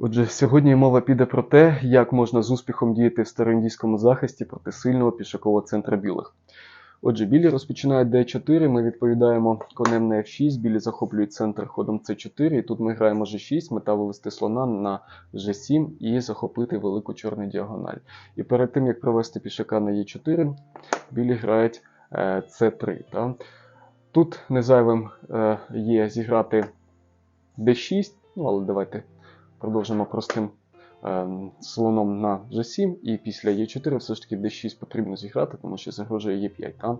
Отже, сьогодні мова піде про те, як можна з успіхом діяти в староіндійському захисті проти сильного пішакового центра білих. Отже, білі розпочинають d4, ми відповідаємо конем на f6, білі захоплюють центр ходом c4, і тут ми граємо g6, мета вивести слона на g7 і захопити велику чорну діагональ. І перед тим, як провести пішака на e4, білі грають е, c3. Та? Тут незайвим е, є зіграти d6, ну але давайте продовжимо простим е, слоном на g7, і після e4 все ж таки d6 потрібно зіграти, тому що загрожує e5. Та?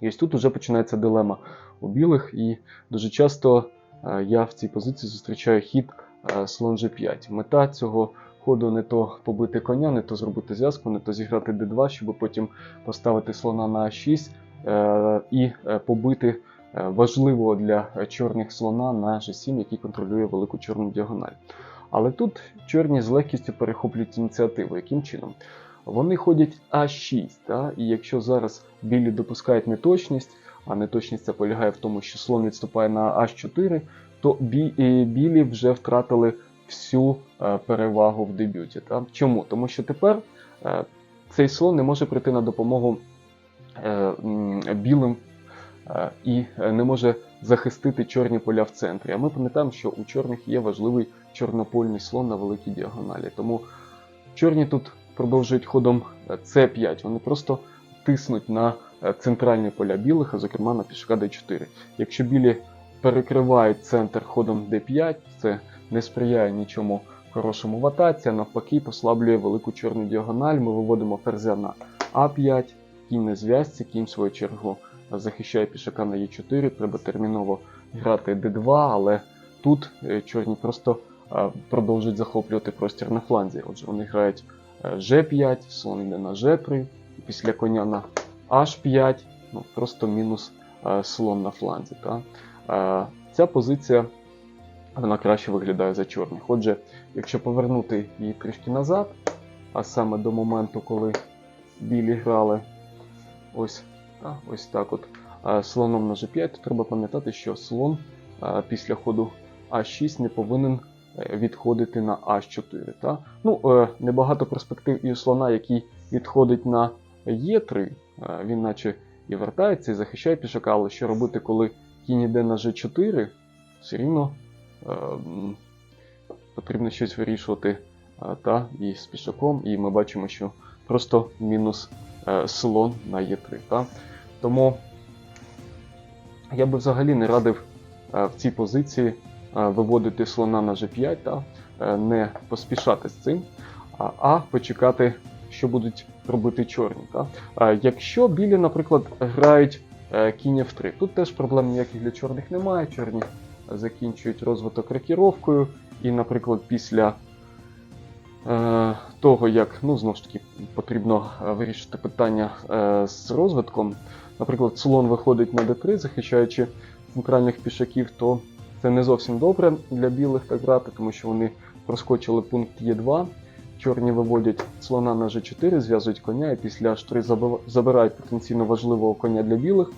І ось тут вже починається дилема у білих, і дуже часто е, я в цій позиції зустрічаю хід е, слон g5. Мета цього ходу не то побити коня, не то зробити зв'язку, не то зіграти d2, щоб потім поставити слона на a6 е, і побити важливого для е, чорних слона на g7, який контролює велику чорну діагональ. Але тут чорні з легкістю перехоплюють ініціативу. Яким чином? Вони ходять А6, та? і якщо зараз білі допускають неточність, а неточність полягає в тому, що слон відступає на H4, то бі, білі вже втратили всю е, перевагу в дебюті. Та? Чому? Тому що тепер е, цей слон не може прийти на допомогу е, білим е, і е, не може захистити чорні поля в центрі. А ми пам'ятаємо, що у чорних є важливий чорнопольний слон на великій діагоналі. Тому чорні тут продовжують ходом c5. Вони просто тиснуть на е, центральні поля білих, а зокрема на пішака d4. Якщо білі перекривають центр ходом d5, це не сприяє нічому хорошому в атаці, а навпаки послаблює велику чорну діагональ. Ми виводимо ферзя на a5, кінь на зв'язці, кінь в свою чергу захищає пішака на e4, треба терміново грати d2, але тут е, чорні просто е, продовжують захоплювати простір на фланзі. Отже, вони грають е, g5, слон йде на g3, після коня на h5, ну просто мінус е, слон на фланзі. Та? Е, Ця позиція вона краще виглядає за чорних. Отже, якщо повернути її трішки назад, а саме до моменту, коли білі грали ось, та, ось так от слоном на g5, то треба пам'ятати, що слон після ходу а6 не повинен е, відходити на А4. Та? Ну, е, Небагато перспектив і у слона, який відходить на Е3. Е, Він наче і вертається, і захищає пішака, але що робити, коли кінь іде на G4, все рівно е, потрібно щось вирішувати та, і з пішаком, і ми бачимо, що просто мінус слон на Е3. Та? Тому я би взагалі не радив е, в цій позиції е, виводити слона на G5, та, е, не поспішати з цим, а, почекати, що будуть робити чорні. Та. Е, Якщо білі, наприклад, грають е, кінь F3, тут теж проблем ніяких для чорних немає. Чорні закінчують розвиток рокіровкою, і, наприклад, після е, того, як ну, знову ж таки потрібно е, вирішити питання е, з розвитком, наприклад, слон виходить на d3, захищаючи центральних пішаків, то це не зовсім добре для білих так грати, тому що вони проскочили пункт Е2. Чорні виводять слона на G4, зв'язують коня, і після H3 забив- забирають потенційно важливого коня для білих.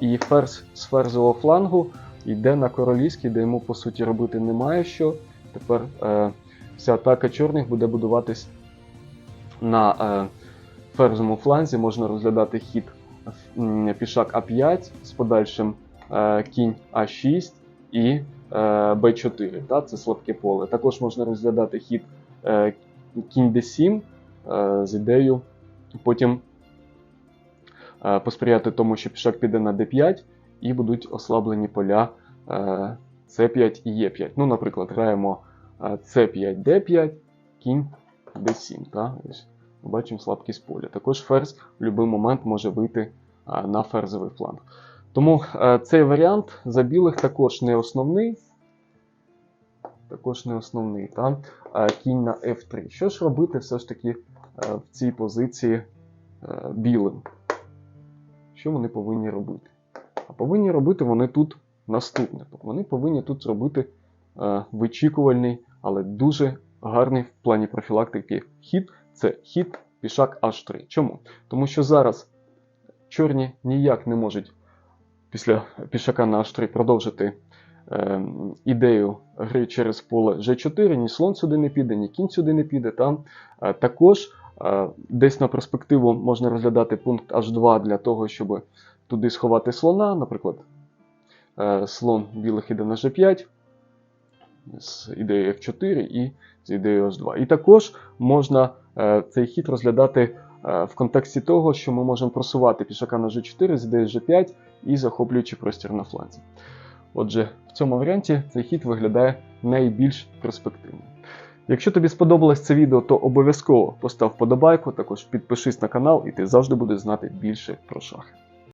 І ферзь з ферзового флангу йде на королівський, де йому по суті робити немає що. Тепер е, вся атака чорних буде будуватись на е, ферзовому фланзі. Можна розглядати хід пішак А5 з подальшим е, кінь А6 і е, Б4. Та, це слабке поле. Також можна розглядати хід е, кінь d7 е, з ідеєю потім е, посприяти тому, що пішак піде на d5 і будуть ослаблені поля е, c5 і e5. Ну, наприклад, граємо е, c5, d5, кінь d7. Та? Ось, ми бачимо слабкість поля. Також ферзь в будь-який момент може вийти на ферзовий фланг. Тому цей варіант за білих також не основний. Також не основний. Та? Кінь на F3. Що ж робити все ж таки в цій позиції білим? Що вони повинні робити? А повинні робити вони тут наступне. Вони повинні тут зробити вичікувальний, але дуже гарний в плані профілактики хід. Це хід пішак H3. Чому? Тому що зараз чорні ніяк не можуть після пішака на H3 продовжити е, ідею гри через поле G4, ні слон сюди не піде, ні кінь сюди не піде. Та? Е, також е, десь на перспективу можна розглядати пункт H2 для того, щоб туди сховати слона. Наприклад, е, слон білих іде на G5 з ідеєю F4 і з ідеєю H2. І також можна е, цей хід розглядати е, в контексті того, що ми можемо просувати пішака на G4 з ідеєю G5 і захоплюючи простір на фланзі. Отже, в цьому варіанті цей хід виглядає найбільш перспективним. Якщо тобі сподобалось це відео, то обов'язково постав вподобайку, також підпишись на канал і ти завжди будеш знати більше про шахи.